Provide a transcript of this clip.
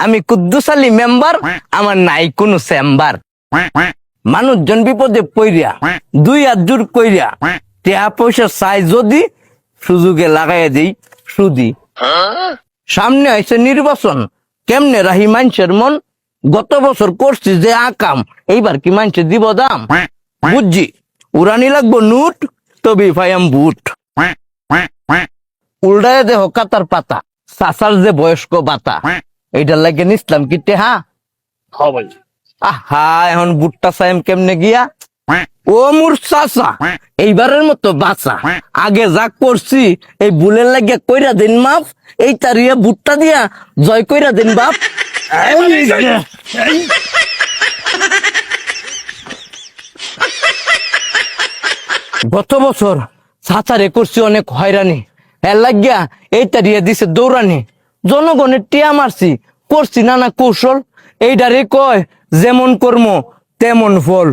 আমি কুদ্দুস আলী মেম্বার, আমার নাই কোনো চেম্বার। মানুষজন বিপদে পইরা দুই হাত জোর কইরা, টেহা পয়সা চাই যদি সুযোগে লাগাইয়া দেই, সুদি। সামনে আইছে নির্বাচন, কেমনে রাহি মানুষের মন? গত বছর করছি যে আকাম, এইবার কি মানুষে দিব দাম? বুঝছি, উড়ানি লাগবো নুট, তবে ফাইম বুট। উল্টায় দেহ কাতার পাতা সাসার যে বয়স্ক বাতা। এইটার লাগে নিসলাম কি টেহা আহা এখন বুটটা সাইম কেমনে গিয়া? ও মুর চাচা এইবারের মতো বাঁচা। আগে যা করছি এই বুলের লাগিয়া কইরা দিন মাপ এই তারিয়া বুটটা দিয়া জয় কইরা দিন বাপ। গত বছর চাচারে করছি অনেক হয়রানি। এর লাগিয়া এই তারিয়া দিছে দৌড়ানি। জনগণের টিয়া মারছি করছি নানা কৌশল এইটারে কয় যেমন কর্ম তেমন ফল।